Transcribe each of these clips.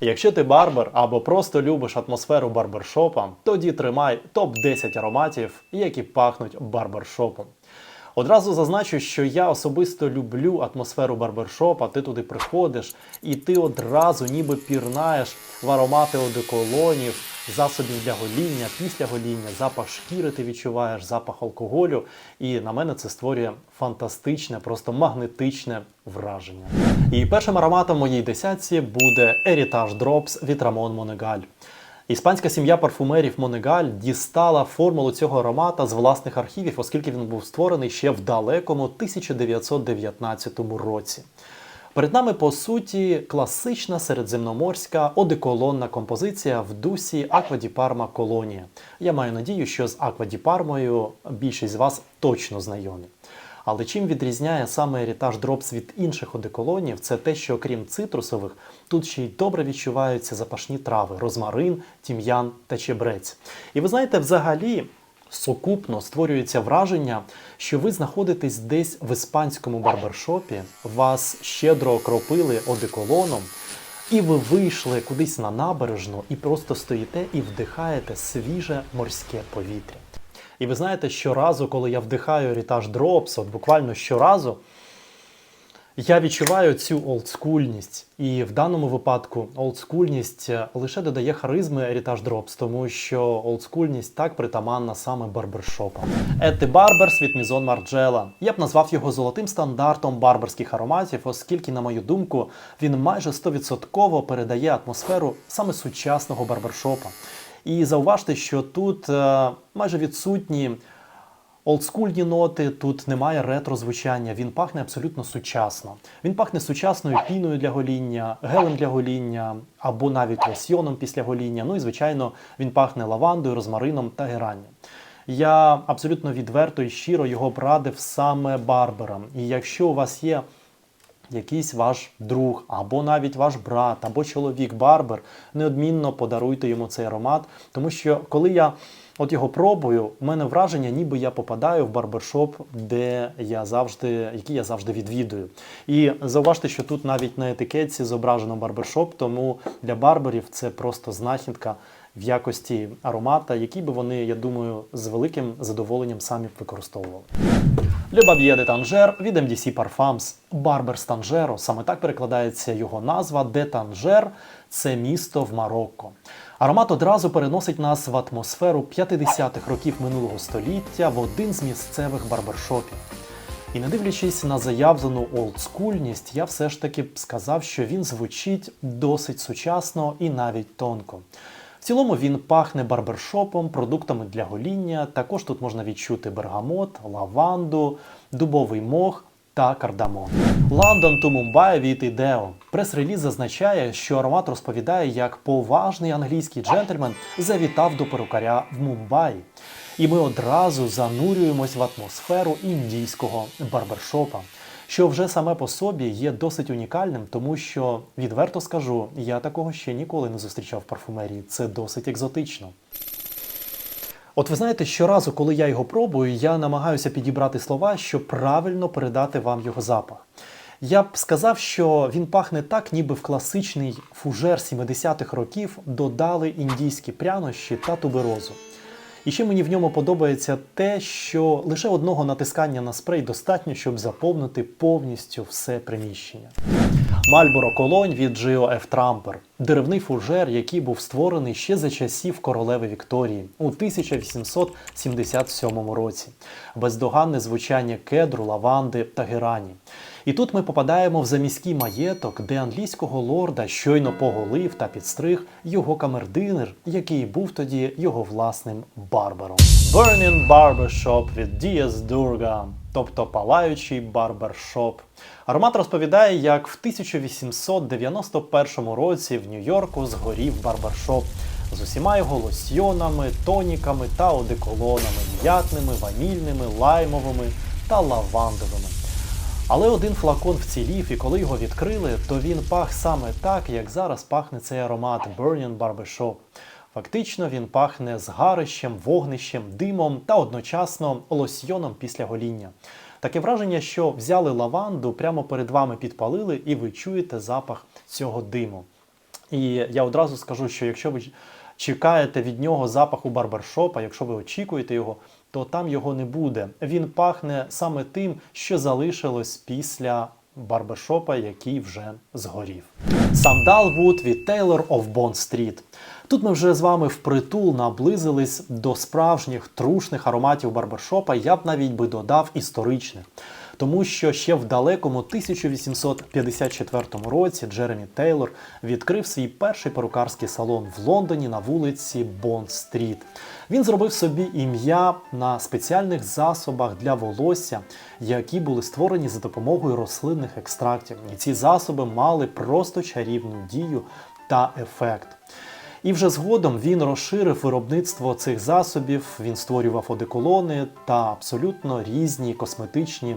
Якщо ти барбер або просто любиш атмосферу барбершопа, тоді тримай топ-10 ароматів, які пахнуть барбершопом. Одразу зазначу, що я особисто люблю атмосферу барбершопа. Ти туди приходиш, і ти одразу ніби пірнаєш в аромати одеколонів, засобів для гоління, після гоління, запах шкіри ти відчуваєш, запах алкоголю. І на мене це створює фантастичне, просто магнетичне враження. І першим ароматом моєї десятці буде Heritage Drops від Ramon Monegal. Іспанська сім'я парфумерів Монегаль дістала формулу цього аромата з власних архівів, оскільки він був створений ще в далекому 1919 році. Перед нами, по суті, класична середземноморська одеколонна композиція в дусі Аква ді Парма Колонія. Я маю надію, що з Аква ді Пармою більшість з вас точно знайомі. Але чим відрізняє саме Heritage Drops від інших одеколонів, це те, що окрім цитрусових, тут ще й добре відчуваються запашні трави: розмарин, тім'ян та чебрець. І ви знаєте, взагалі. Сукупно створюється враження, що ви знаходитесь десь в іспанському барбершопі, вас щедро окропили одеколоном, і ви вийшли кудись на набережну і просто стоїте і вдихаєте свіже морське повітря. І ви знаєте, щоразу, коли я вдихаю Heritage Drops, от буквально щоразу, я відчуваю цю олдскульність. І в даному випадку олдскульність лише додає харизми Heritage Drops, тому що олдскульність так притаманна саме барбершопам. Етти Барберс від Мізон Марджела. Я б назвав його золотим стандартом барберських ароматів, оскільки, на мою думку, він майже 100% передає атмосферу саме сучасного барбершопа. І зауважте, що тут е, майже відсутні олдскульні ноти, тут немає ретро-звучання, він пахне абсолютно сучасно. Він пахне сучасною піною для гоління, гелем для гоління або навіть лосьйоном після гоління. Ну і звичайно, він пахне лавандою, розмарином та геранням. Я абсолютно відверто і щиро його б радив саме барберам. І якщо у вас є якийсь ваш друг, або навіть ваш брат, або чоловік барбер, неодмінно подаруйте йому цей аромат, тому що коли я от його пробую, у мене враження, ніби я попадаю в барбершоп, де я завжди, який я завжди відвідую. І зауважте, що тут навіть на етикетці зображено барбершоп, тому для барберів це просто знахідка в якості аромата, який би вони, я думаю, з великим задоволенням самі б використовували. Le Babier de від MDC Parfums. Барбер з Танжеру. Саме так перекладається його назва, де Танжер це місто в Марокко. Аромат одразу переносить нас в атмосферу 50-х років минулого століття в один з місцевих барбершопів. І не дивлячись на заявлену олдскульність, я все ж таки б сказав, що він звучить досить сучасно і навіть тонко. Цілому він пахне барбершопом, продуктами для гоління. Також тут можна відчути бергамот, лаванду, дубовий мох та кардамон. Лондон to Мумбай від Ідео. Прес-реліз зазначає, що аромат розповідає, як поважний англійський джентльмен завітав до перукаря в Мумбаї. І ми одразу занурюємось в атмосферу індійського барбершопа, що вже саме по собі є досить унікальним, тому що відверто скажу, я такого ще ніколи не зустрічав в парфумерії. Це досить екзотично. От ви знаєте, щоразу, коли я його пробую, я намагаюся підібрати слова, щоб правильно передати вам його запах. Я б сказав, що він пахне так, ніби в класичний фужер 70-х років додали індійські прянощі та туберозу. І ще мені в ньому подобається те, що лише одного натискання на спрей достатньо, щоб заповнити повністю все приміщення. Мальборо Колонь від Gio F. Tramper – деревний фужер, який був створений ще за часів королеви Вікторії у 1877 році. Бездоганне звучання кедру, лаванди та герані. І тут ми попадаємо в заміський маєток, де англійського лорда щойно поголив та підстриг його камердинер, який був тоді його власним барбером. Burning Barbershop від Diaz Durga, тобто палаючий барбершоп. Аромат розповідає, як в 1891 році в Нью-Йорку згорів барбершоп з усіма його лосьйонами, тоніками та одеколонами, м'ятними, ванільними, лаймовими та лавандовими. Але один флакон вцілів, і коли його відкрили, то він пах саме так, як зараз пахне цей аромат Burning Barbershop. Фактично він пахне згарищем, вогнищем, димом та одночасно лосьйоном після гоління. Таке враження, що взяли лаванду, прямо перед вами підпалили, і ви чуєте запах цього диму. І я одразу скажу, що якщо ви чекаєте від нього запаху барбершопа, якщо ви очікуєте його, то там його не буде. Він пахне саме тим, що залишилось після барбершопа, який вже згорів. Сандалвуд від Taylor of Bond Street. Тут ми вже з вами впритул наблизились до справжніх трушних ароматів барбершопа, я б навіть би додав історичних. Тому що ще в далекому 1854 році Джеремі Тейлор відкрив свій перший перукарський салон в Лондоні на вулиці Бонд-стріт. Він зробив собі ім'я на спеціальних засобах для волосся, які були створені за допомогою рослинних екстрактів. І ці засоби мали просто чарівну дію та ефект. І вже згодом він розширив виробництво цих засобів, він створював одеколони та абсолютно різні косметичні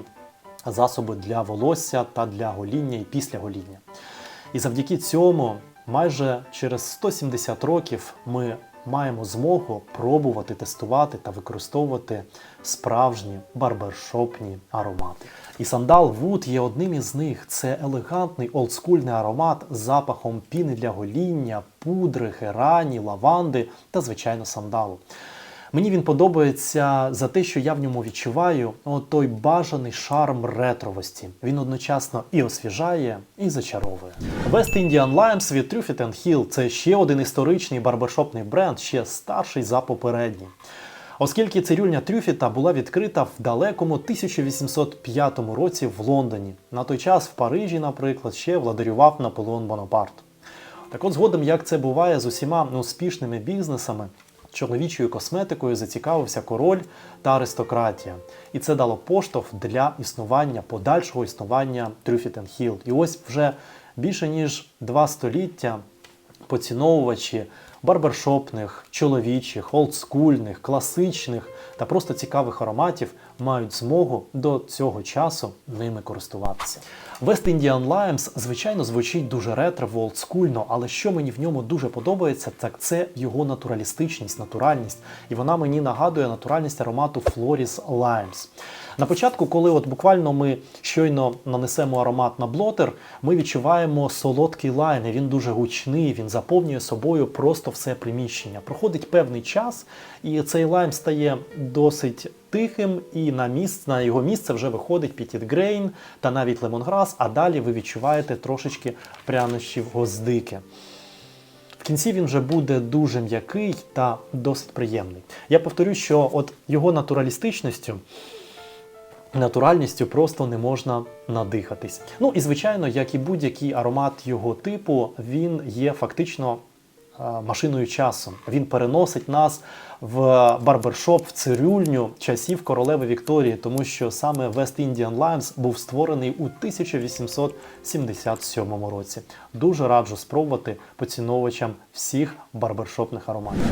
засоби для волосся та для гоління і після гоління. І завдяки цьому, майже через 170 років, ми маємо змогу пробувати, тестувати та використовувати справжні барбершопні аромати. І сандал Вуд є одним із них. Це елегантний олдскульний аромат з запахом піни для гоління, пудри, герані, лаванди та, звичайно, сандалу. Мені він подобається за те, що я в ньому відчуваю той бажаний шарм ретровості. Він одночасно і освіжає, і зачаровує. West Indian Limes від Truffet Hill – це ще один історичний барбершопний бренд, ще старший за попередній. Оскільки цирюльня Трюфіта була відкрита в далекому 1805 році в Лондоні. На той час в Парижі, наприклад, ще владарював Наполеон Бонапарт. Так от згодом, як це буває з усіма успішними бізнесами, чоловічою косметикою зацікавився король та аристократія. І це дало поштовх для існування, подальшого існування Трюфіт Hill. І ось вже більше ніж два століття поціновувачі барбершопних, чоловічих, олдскульних, класичних та просто цікавих ароматів мають змогу до цього часу ними користуватися. West Indian Limes, звичайно, звучить дуже ретро, олдскульно, але що мені в ньому дуже подобається, так це його натуралістичність, натуральність. І вона мені нагадує натуральність аромату Floris Limes. На початку, коли от буквально ми щойно нанесемо аромат на блотер, ми відчуваємо солодкий лайн. і Він дуже гучний, він заповнює собою просто все приміщення. Проходить певний час, і цей лайм стає досить тихим, і на місце, на його місце вже виходить Пітіт Грейн та навіть лемонграс, а далі ви відчуваєте трошечки прянощів гвоздики. В кінці він вже буде дуже м'який та досить приємний. Я повторю, що от його натуралістичністю натуральністю просто не можна надихатись. Ну і звичайно, як і будь-який аромат його типу, він є фактично машиною часу. Він переносить нас в барбершоп, в цирюльню часів королеви Вікторії, тому що саме West Indian Limes був створений у 1877 році. Дуже раджу спробувати поціновувачам всіх барбершопних ароматів.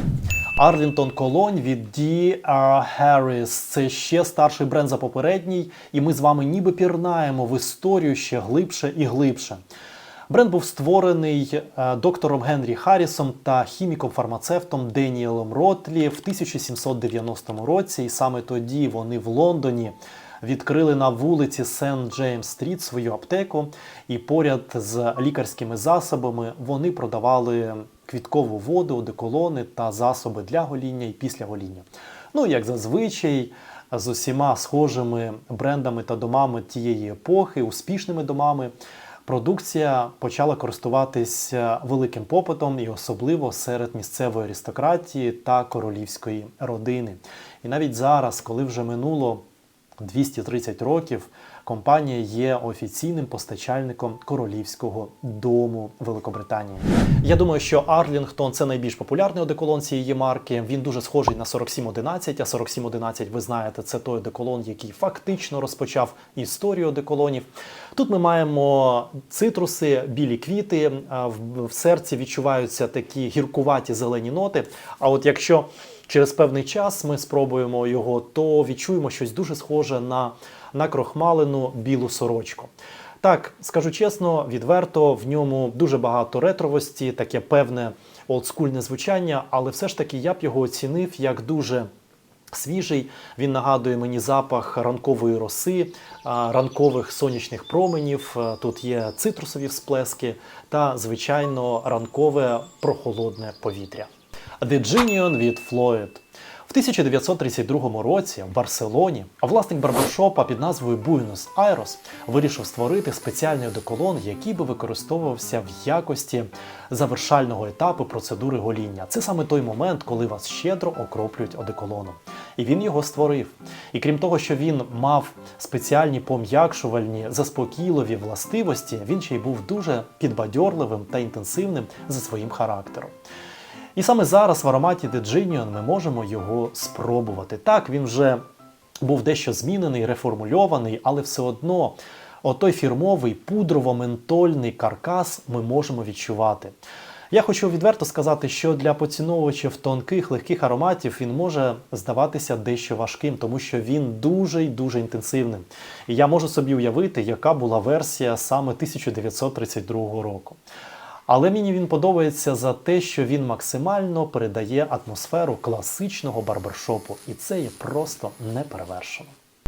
Арлінтон Колонь від D.R. Harris. Це ще старший бренд за попередній, і ми з вами ніби пірнаємо в історію ще глибше і глибше. Бренд був створений е, доктором Генрі Харрісом та хіміком-фармацевтом Деніелом Ротлі в 1790 році, і саме тоді вони в Лондоні. Відкрили на вулиці Сент Джеймс Стріт свою аптеку, і поряд з лікарськими засобами вони продавали квіткову воду, одеколони та засоби для гоління і після гоління. Ну, як зазвичай, з усіма схожими брендами та домами тієї епохи, успішними домами. Продукція почала користуватися великим попитом і особливо серед місцевої аристократії та королівської родини. І навіть зараз, коли вже минуло 230 років, компанія є офіційним постачальником королівського дому Великобританії. Я думаю, що Арлінгтон це найбільш популярний одеколон цієї марки. Він дуже схожий на 4711, а 4711, ви знаєте, це той одеколон, який фактично розпочав історію одеколонів. Тут ми маємо цитруси, білі квіти, в серці відчуваються такі гіркуваті зелені ноти. А от якщо через певний час ми спробуємо його, то відчуємо щось дуже схоже на накрохмалену білу сорочку. Так, скажу чесно, відверто, в ньому дуже багато ретровості, таке певне олдскульне звучання, але все ж таки я б його оцінив як дуже Свіжий, він нагадує мені запах ранкової роси, ранкових сонячних променів. Тут є цитрусові всплески та, звичайно, ранкове прохолодне повітря. The Genion від Floyd. В 1932 році в Барселоні власник барбершопа під назвою Buenos Aires вирішив створити спеціальний одеколон, який би використовувався в якості завершального етапу процедури гоління. Це саме той момент, коли вас щедро окроплюють одеколоном. І він його створив. І крім того, що він мав спеціальні пом'якшувальні заспокійливі властивості, він ще й був дуже підбадьорливим та інтенсивним за своїм характером. І саме зараз в ароматі The Genion ми можемо його спробувати. Так, він вже був дещо змінений, реформульований, але все одно отой фірмовий пудрово-ментольний каркас ми можемо відчувати. Я хочу відверто сказати, що для поціновувачів тонких легких ароматів він може здаватися дещо важким, тому що він дуже й дуже інтенсивним. І я можу собі уявити, яка була версія саме 1932 року. Але мені він подобається за те, що він максимально передає атмосферу класичного барбершопу, і це є просто неперевершено.